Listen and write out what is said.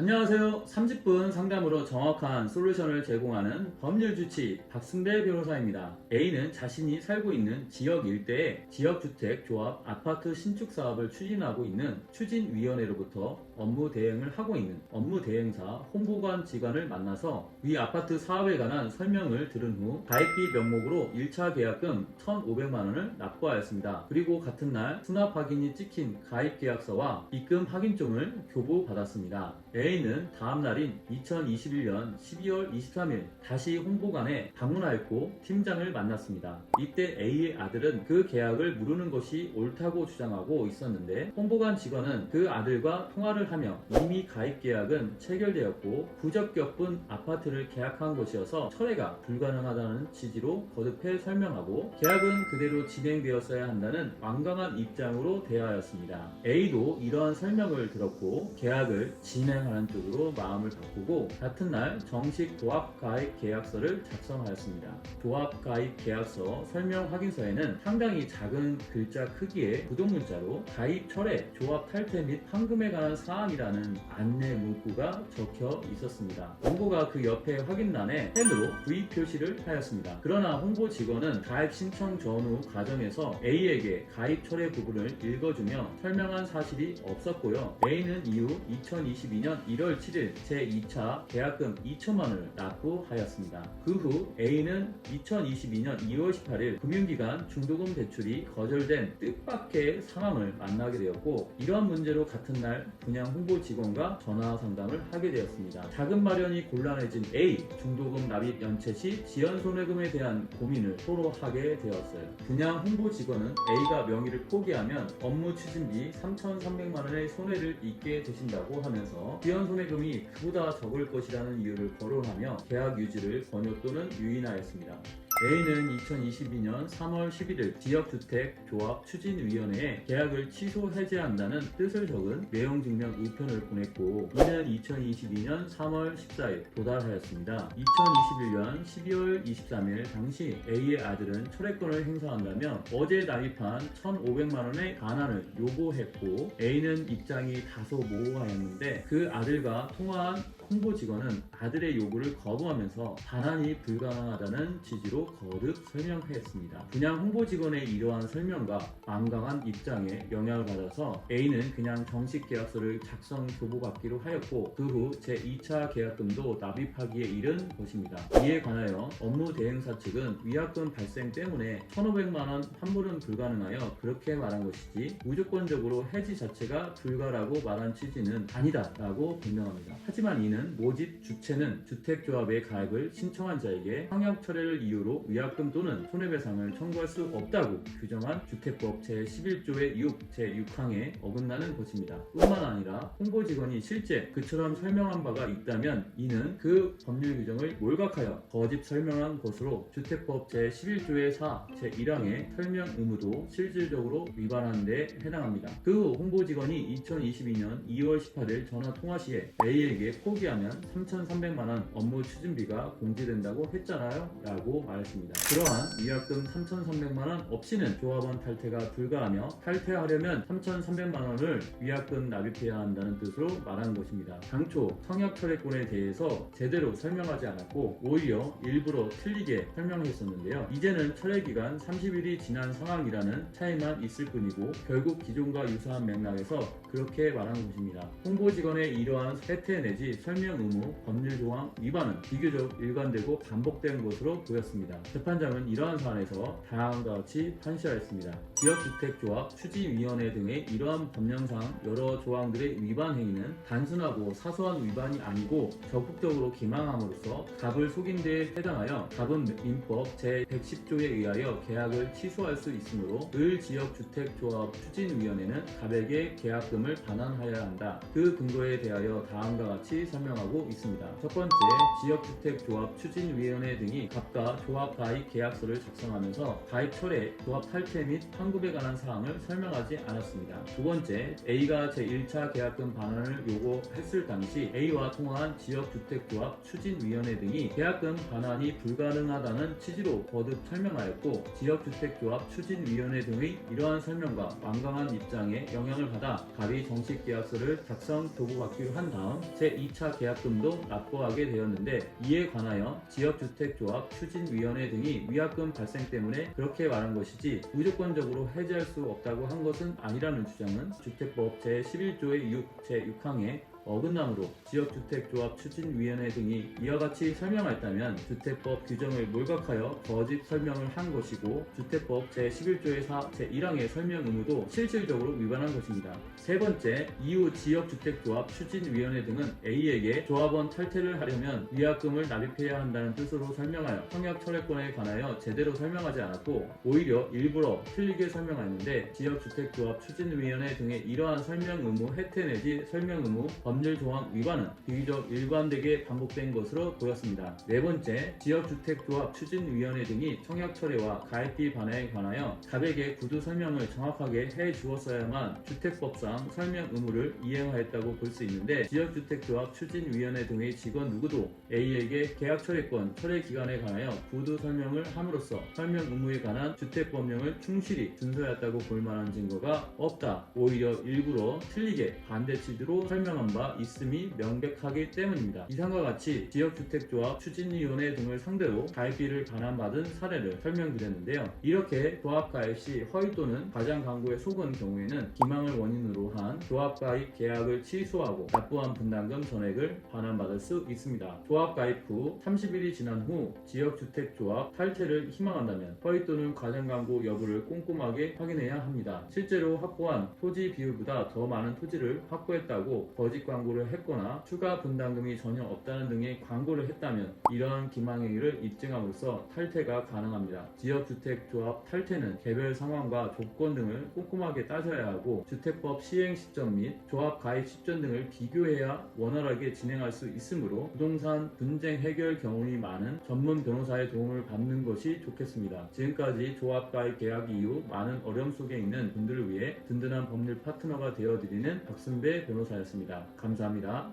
안녕하세요. 30분 상담으로 정확한 솔루션을 제공하는 법률주치 박승배 변호사입니다. A는 자신이 살고 있는 지역 일대에 지역주택, 조합, 아파트 신축 사업을 추진하고 있는 추진위원회로부터 업무 대행을 하고 있는 업무 대행사 홍보관 직원을 만나서 위 아파트 사업에 관한 설명을 들은 후 가입비 명목으로 1차 계약금 1,500만 원을 납부하였습니다. 그리고 같은 날 수납 확인이 찍힌 가입 계약서와 입금 확인증을 교부받았습니다. A 는 다음 날인 2021년 12월 23일 다시 홍보관에 방문하였고 팀장을 만났습니다. 이때 A의 아들은 그 계약을 무르는 것이 옳다고 주장하고 있었는데 홍보관 직원은 그 아들과 통화를 하며 이미 가입 계약은 체결되었고 부적격분 아파트를 계약한 것이어서 철회가 불가능하다는 취지로 거듭해 설명하고 계약은 그대로 진행되었어야 한다는 완강한 입장으로 대하였습니다. A도 이러한 설명을 들었고 계약을 진행하는 쪽으로 마음을 바꾸고 같은 날 정식 조합 가입 계약서를 작성하였습니다. 조합 가입 계약서 설명 확인서에는 상당히 작은 글자 크기의 구독 문자로 가입 철회, 조합 탈퇴 및 환금에 관한 사항이라는 안내 문구가 적혀 있었습니다. 홍보가 그 옆에 확인란에 펜으로 V 표시를 하였습니다. 그러나 홍보 직원은 가입 신청 전후 과정에서 A에게 가입 철회 부분을 읽어주며 설명한 사실이 없었고요. A는 이후 2022년 1월 7일 제2차 계약금 2천만 원을 납부하였습니다. 그 후 A는 2022년 2월 18일 금융기관 중도금 대출이 거절된 뜻밖의 상황을 만나게 되었고 이러한 문제로 같은 날 분양 홍보 직원과 전화 상담을 하게 되었습니다. 자금 마련이 곤란해진 A 중도금 납입 연체 시 지연 손해금에 대한 고민을 서로 하게 되었어요. 분양 홍보 직원은 A가 명의를 포기하면 업무 추진비 3,300만 원의 손해를 입게 되신다고 하면서 지연 손해금이 그보다 적을 것이라는 이유를 거론하며 계약 유지를 권유 또는 유인하였습니다. A는 2022년 3월 11일 지역주택조합 추진위원회에 계약을 취소 해제한다는 뜻을 적은 내용 증명 우편을 보냈고 이는 2022년 3월 14일 도달하였습니다. 2021년 12월 23일 당시 A의 아들은 철회권을 행사한다며 어제 납입한 1,500만 원의 반환을 요구했고 A는 입장이 다소 모호하였는데 그 아들과 통화한 홍보 직원은 아들의 요구를 거부하면서 반환이 불가능하다는 취지로 거듭 설명했습니다. 분양 홍보 직원의 이러한 설명과 완강한 입장에 영향을 받아서 A는 그냥 정식 계약서를 작성 교부받기로 하였고 그 후 제2차 계약금도 납입하기에 이른 것입니다. 이에 관하여 업무 대행사 측은 위약금 발생 때문에 1,500만 원 환불은 불가능하여 그렇게 말한 것이지 무조건적으로 해지 자체가 불가라고 말한 취지는 아니다 라고 변명합니다. 하지만 이는 모집 주체는 주택조합의 가입을 신청한 자에게 상약 철회를 이유로 위약금 또는 손해배상을 청구할 수 없다고 규정한 주택법 제11조의 6, 제6항에 어긋나는 것입니다. 뿐만 아니라 홍보 직원이 실제 그처럼 설명한 바가 있다면 이는 그 법률 규정을 몰각하여 거짓 설명한 것으로 주택법 제11조의 4, 제1항의 설명 의무도 실질적으로 위반하는 데 해당합니다. 그 후 홍보 직원이 2022년 2월 18일 전화 통화 시에 A에게 포기하 면 3,300만원 업무 추진비가 공제된다고 했잖아요 라고 말했습니다. 그러한 위약금 3,300만원 없이는 조합원 탈퇴가 불가하며 탈퇴하려면 3,300만원을 위약금 납입해야 한다는 뜻으로 말한 것입니다. 당초 성역 철회권에 대해서 제대로 설명하지 않았고 오히려 일부러 틀리게 설명했었는데요. 이제는 철회 기간 30일이 지난 상황이라는 차이만 있을 뿐이고 결국 기존과 유사한 맥락에서 그렇게 말한 것입니다. 홍보 직원의 이러한 세태 내지 설명 의무 법률 조항 위반은 비교적 일관되고 반복된 것으로 보였습니다. 재판장은 이러한 사안에서 다음과 같이 판시하였습니다. 지역주택조합 추진위원회 등의 이러한 법령상 여러 조항들의 위반 행위는 단순하고 사소한 위반이 아니고 적극적으로 기망함으로써 갑을 속인 데에 해당하여 갑은 민법 제110조에 의하여 계약을 취소할 수 있으므로 을 지역주택조합 추진위원회는 갑에게 계약금을 반환하여야 한다. 그 근거에 대하여 다음과 같이 설명 하고 있습니다. 첫 번째, 지역주택조합 추진위원회 등이 갑과 조합 가입 계약서를 작성하면서 가입 철회, 조합 탈퇴 및 환급에 관한 사항을 설명하지 않았습니다. 두 번째, A가 제1차 계약금 반환을 요구했을 당시 A와 통화한 지역주택조합 추진위원회 등이 계약금 반환이 불가능하다는 취지로 거듭 설명하였고 지역주택조합 추진위원회 등의 이러한 설명과 완강한 입장에 영향을 받아 갑이 정식 계약서를 작성 교부받기로 한 다음 제2차 계약금도 납부하게 되었는데 이에 관하여 지역주택조합 추진위원회 등이 위약금 발생 때문에 그렇게 말한 것이지 무조건적으로 해지할 수 없다고 한 것은 아니라는 주장은 주택법 제11조의 6, 제6항에 어긋남으로 지역주택조합 추진위원회 등이 이와 같이 설명했다면 주택법 규정을 몰각하여 거짓 설명을 한 것이고 주택법 제11조의 4, 제1항의 설명 의무도 실질적으로 위반한 것입니다. 세 번째, 이후 지역주택조합 추진위원회 등은 A에게 조합원 탈퇴를 하려면 위약금을 납입해야 한다는 뜻으로 설명하여 청약 철회권에 관하여 제대로 설명하지 않았고 오히려 일부러 틀리게 설명하였는데 지역주택조합 추진위원회 등의 이러한 설명 의무 해태 내지 설명 의무 법률 조항 위반은 비교적 일관되게 반복된 것으로 보였습니다. 네 번째, 지역주택조합 추진위원회 등이 청약 철회와 가입비 반환에 관하여 갑에게 구두 설명을 정확하게 해 주었어야만 주택법상 설명 의무를 이행하였다고 볼 수 있는데 지역주택조합 추진위원회 등의 직원 누구도 A에게 계약 철회권 철회 기간에 관하여 구두 설명을 함으로써 설명 의무에 관한 주택법령을 충실히 준수하였다고 볼 만한 증거가 없다. 오히려 일부러 틀리게 반대 취지로 설명한 바 있음이 명백하기 때문입니다. 이상과 같이 지역주택조합 추진위원회 등을 상대로 가입비를 반환받은 사례를 설명드렸는데요. 이렇게 조합 가입 시 허위 또는 과장 광고에 속은 경우에는 기망을 원인으로 한 조합 가입 계약을 취소하고 납부한 분담금 전액을 반환받을 수 있습니다. 조합 가입 후 30일이 지난 후 지역주택조합 탈퇴를 희망한다면 허위 또는 과장 광고 여부를 꼼꼼하게 확인해야 합니다. 실제로 확보한 토지 비율보다 더 많은 토지를 확보했다고 거짓 광고를 했거나 추가 분담금이 전혀 없다는 등의 광고를 했다면 이러한 기망행위를 입증함으로써 탈퇴가 가능합니다. 지역주택조합 탈퇴는 개별 상황과 조건 등을 꼼꼼하게 따져야 하고 주택법 시행 시점 및 조합 가입 시점 등을 비교해야 원활하게 진행할 수 있으므로 부동산 분쟁 해결 경험이 많은 전문 변호사의 도움을 받는 것이 좋겠습니다. 지금까지 조합 가입 계약 이후 많은 어려움 속에 있는 분들을 위해 든든한 법률 파트너가 되어드리는 박순배 변호사였습니다. 감사합니다.